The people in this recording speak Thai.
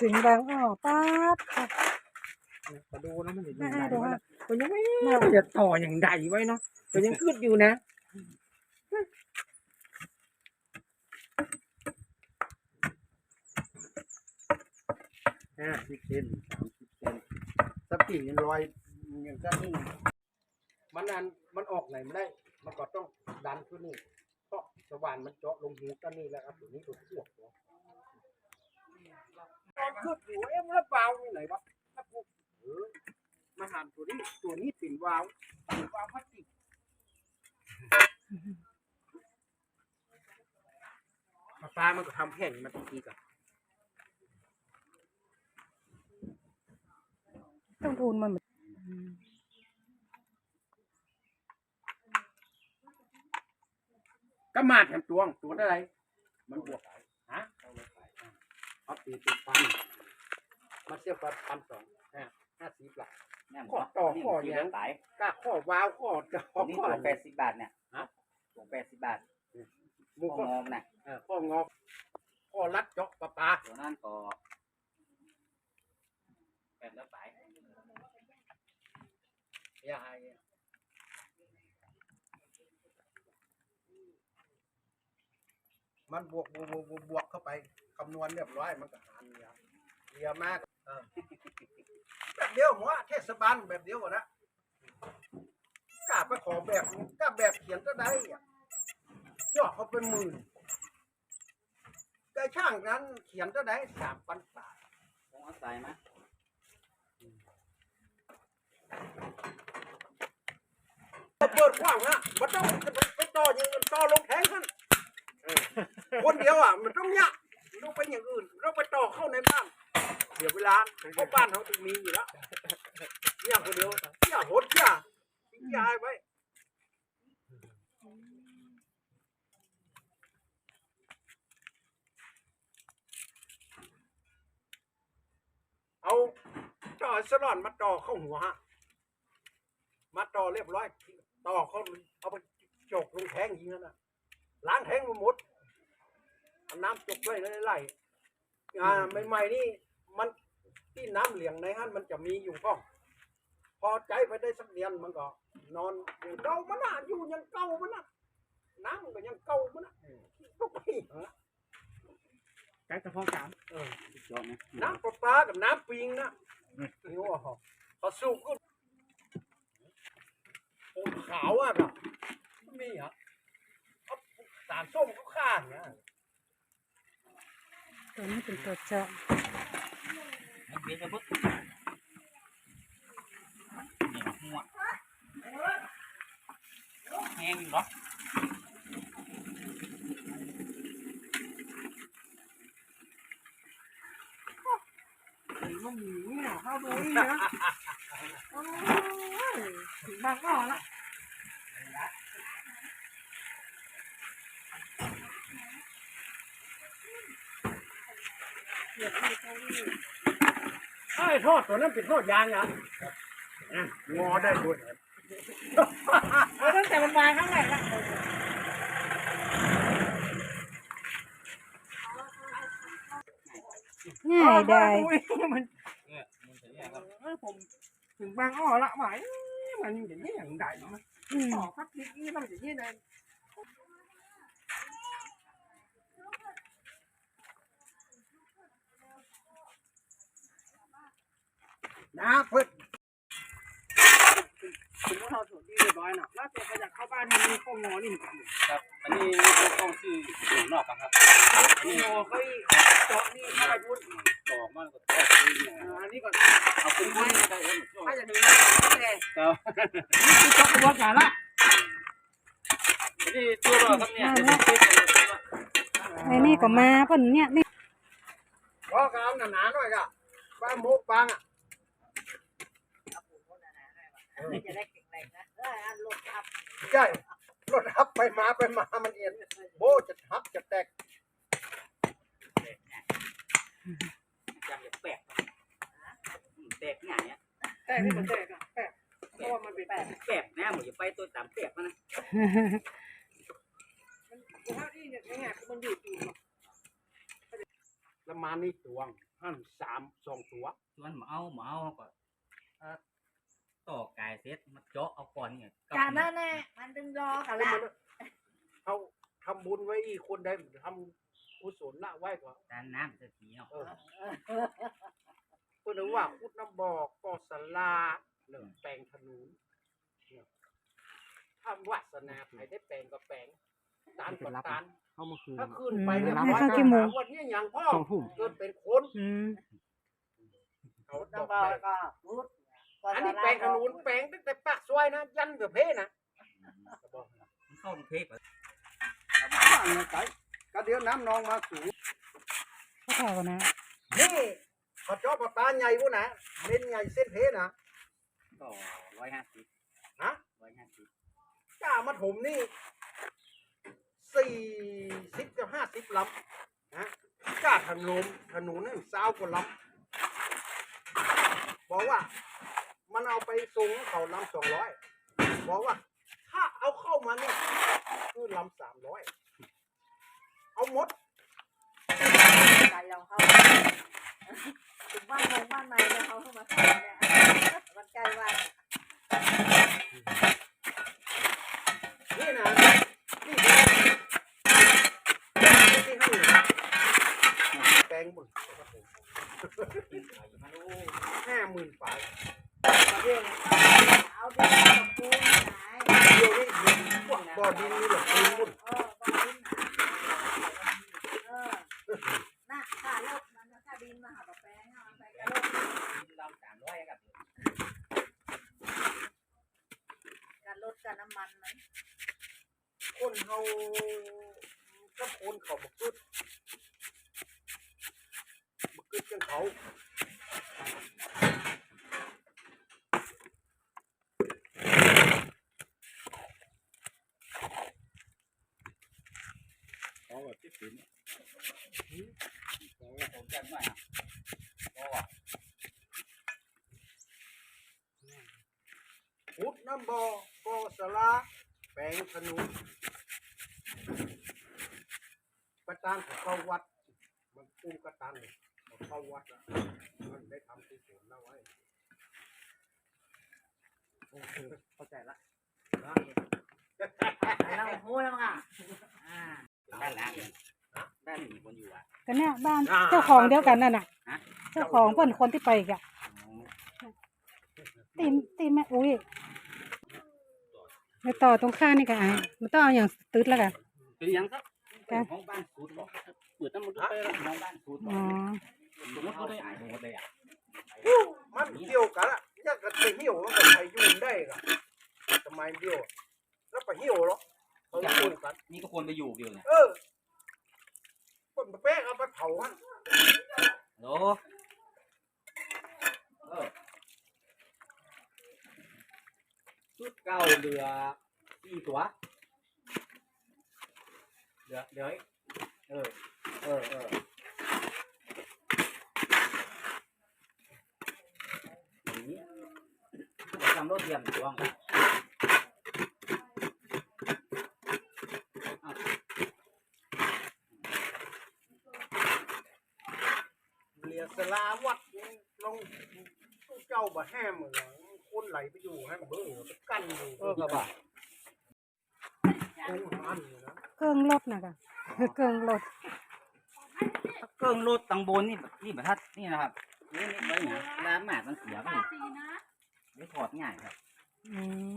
ถึงบางอ้อป๊าดค่ะมาดูแล้วมันจะยังน่าไงดูวะนะมันยังไม่มันจะต่ออย่างใดไว้เนาะมันยังขึ้นอยู่นะห้าสิบเซนสามสิบเซนสปีดยังลอยยังก็นิ่มันอันมันออกไหนไม่ได้ มันก็ต้องดันขึ้นนี่เพราะสว่านมันเจาะลงหูก็นี่แหละครับตัวนี้ตัวพวกเนาะ ตอนขึ้นอยู่เอ๊ะมันวาวอยู่ไหนวะถ้าพวกเออมาหันตัวนี้ตัวนี้เป็นวาวเป็นวาวพลาสติกมาปลามันก็ทำแผ่นมาทีกับต้องทูนมันเหมือนก็มาแถมตัวงตัวอะไรมันบวกฮะ เอาตีติดพันมาเสียบกับพันสองห้าห้าสิบหลักเนี่ยข้อต่อข้อเนี่เนี่ยยสายกล้าข้อว้าวข้อจะข้อนี่ข้อ ตัวแปดสิบบาทเนี่ยฮะ ตัวแปดสิบบาทมูข้อข้องอกนะเออข้องอข้อรัดเจาะปลาปลาตัวนั้นก็แปดแล้วสายอย่าให้ มันบวกบวกบวกบวกบวกเข้าไปคำนวณเรียบร้อยมันก็หารเนี่ยเรียมากเออแบบเดียวหัวเทศบาลแบบเดียวนะกล้าไปขอแบบกล้าแบบเขียนก็ได้ยอดเขาเป็นหมื่นแต่ช่างนั้นเขียนก็ได้สามพันบาทคงเอาสายมาเปิดกว้างนะมันต้องไปต่ออยังมันต่อลงแทงกัน คนเดียวอะมันต้องยากมันต้องไปอย่างอื่นมันต้องไปต่อเข้าในบ้านเสียเวลาเพราะบ้านเขาต้องมีอยู่แล้วเนี่ยคนเดียวเนี่ยโหดเนี่ยยายไว้เอาต่อสลอนมาต่อเข้าหัวฮะมาต่อเรียบร้อยต่อเขาเอาไปจกลงแทงยิงนั่นนะ ล้างแทงมาหมดเอาน้ำจกไว้ไล่ๆอ่าใหม่ๆนี่มันที่น้ำเหลียงในฮั่นมันจะมีอยู่ก็พอใจไปได้สักเดือนมันก็ นอนอย่างเก่ามันน่ะอยู่อยังเก่ามันน่ะน้ำมันก็ยังเก่ามันน่ะก็ไปเหรอไก่กระเพาะกามเออจอบนะน้ำประปากับน้ำปิงนะนี่ว่าพอสูบก็โอ้ขาวอะครับมีเหรอเอา สารส้มเขาข้างเนี่ยตัวนี้เป็นตัวเจาะมันเบี้ยจะบึ๊กเนี่ยหัวแห้งอยู่เหรอมันหนีเนี่ยเข้าดูนี่นะโอ้ยถึงบางอ้อละ ไอ้ทอดตัวนั้นเป็นทอดยางอะอะงอได้ด้วยเอาตั้งแต่มันวางข้างไหนละง่ายได้มันเนี่ยมันจะเนี่ยครับเอ้ยผมถึงบางอ้อละหมายมันอย่างนี้อย่างใดมันอืมต่อพักนิดนี้มันอย่างนี้เลย นะเพิ่นถึงว่าเราถูกที่เรียบร้อยเนาะแล้วตัวขยักเข้าบ้านมันมีข้องงอนี่เหมือนกันครับ อันนี้เป็นกล้องที่อยู่นอกอะครับข้งอเขาเจาะนี่เข้าไปพูดต่อมันก็ต่อขึ้นเนี่ยอันนี้ก็เอาขึ้นไม่ได้เลยถ้าจะถึงแล้วแต่ครับนี่คือตัวกันละอันนี้ตัวเราครับเนี่ยไอ้นี่ก็มาเพิ่นเนี่ยนี่พอกเอาหนาๆหน่อยก็บ้าโมกบางอะ จะได้แข็งแรงนะเอออันลดครับใช่รถทับไปมาไปมามันเอียนโบจะทับจะแตกจำจะแปลกแปลกเนี่ยเนี่ยแต่นี่มันแตกอะแตกเพราะว่ามันเป็นแตกแปลกนะหมูจะไปตัวตามแปลกมันนะมันถ้าที่เนี่ยเนี่ยมันอยู่อยู่ประมาณนี้ตวงหั่นสามสองตัวชวนหมาเอาหมาเอาเขาก็เอ่อ ต่อกายเสร็จมาเจาะเอาก่อนเนี่ยกับจานนั่นแน่มันดึงรอกันแล้วละมันเขาทำบุญไว้อีกคนได้ทำกุศลละไว้ก่อนจานน้ำจะสีเนาะเออเพื่อนว่าพุทธน้ำบอกก็สลาเรื่องแปลงธนูเนี่ยทำวาสนาใครได้แปลงก็แปลงตานก็ตานเข้ามาคืนถ้าขึ้นไปเนี่ยให้เข้ากี่โมงวันนี้อย่างพ่อสองทุ่มเกิดเป็นคนอืมเขาตน้ำกบอไปก็พูด อันนี้แปลงขนุนแปลงตั้งแต่ปากซอยนะยันกับเพนะมันเข้ากรุงเทพอะก็เดี๋ยวน้ำนองมาสูงเขาถอกันนะนี่ขอจอปตาใหญ่พวกนะเน้นใหญ่เส้นเพนะก็ร้อยห้าสิบฮะร้อยห้าสิบจ้ามาถมนี่สี่สิบกับห้าสิบลำนะจ้าถนนถนนนั่นสาวกว่าลำบอกว่า มันเอาไปส่งเขาลำสองร้อยบอกว่า ถ้าเอาเข้ามาเนี่ยคือลำสามร้อยเอาหมดใจเราเข้าถึงบ้านเมืองบ้านในเนี่ยเขาเข้ามาเข้าเนี่ยมันใจว่านี่นะนี่ที่ห้แปลงหมดกินไข่ห้าหมื่นฝ่าย เรื่องเอาดินกับปูนหาย เดียวนี่ดินพวกบ่อดินนี่แหละปูนหมด เออบ่ดินหายเออน่ะค่ารถมันค่าดินมาหาแปลงเอาไปกระโดด กินเราสามร้อยกับ การลดการน้ำมันไหม ค นเฮาก็คนเขาบกึดบกึดจังเขาเขาแบบที่สินผมจัดหน่อยอะก็พุดน้ำบ่อก็สลาแปลงขนุน ประจานของเข้าวัด มันปุ้มกระตันของเข้าวัดแล้วมันได้ทำกุศลแล้วไว้โอเคเข้าใจละเราพูดแล้วมั้งอะอ่าด้านล่างด้านมีคนอยู่อะก็เนี่ยบ้านเจ้าของเดียวกันนั่นน่ะเจ้าของเพิ่นคนที่ไปอีกอะตีมตีแม่อุ้ยไปต่อตรงข้างนี่กันไอ้มันต้องเอาอย่างตึดแล้วกัน เป็นยังครับเป็นของบ้านสูตรบอกเปิดตั้งมันไปแล้วของบ้านสูตรบออ๋กอสมมติเขาได้อ่านหมดเลยอะมันเกี่ยวกันอะอยากจะไปเหี่ยวมันก็ไปยุ่งได้กันทำไมเดียวแล้วไปเหี่ยวหรอเขายุ่งกันนี่ก็ควรไปอยู่เดียวเนี่ยเออคนแป้งเอาไปเผาฮะโหลเออชุดเก่าเหลือสี่ตัว เหลือเหลือเออเออเอออย่างนี้เดี๋ยวจำรถเทียมช่วงเรียสลาวัดลงเจ้าบ่แห้มเหมือนคนไหลไปอยู่ให้เบื่อไปกั้นอยู่เออกระบะคงอันอยู่นะ เครื่องรถน่ะกันคือเครื่องรถเครื่องรถตังบนนี่นี่ประทัดนี่นะครับนี่นี่ไว้เนี่ยเวลาหมาดมันเสียไปไม่ถอดง่ายครับอืม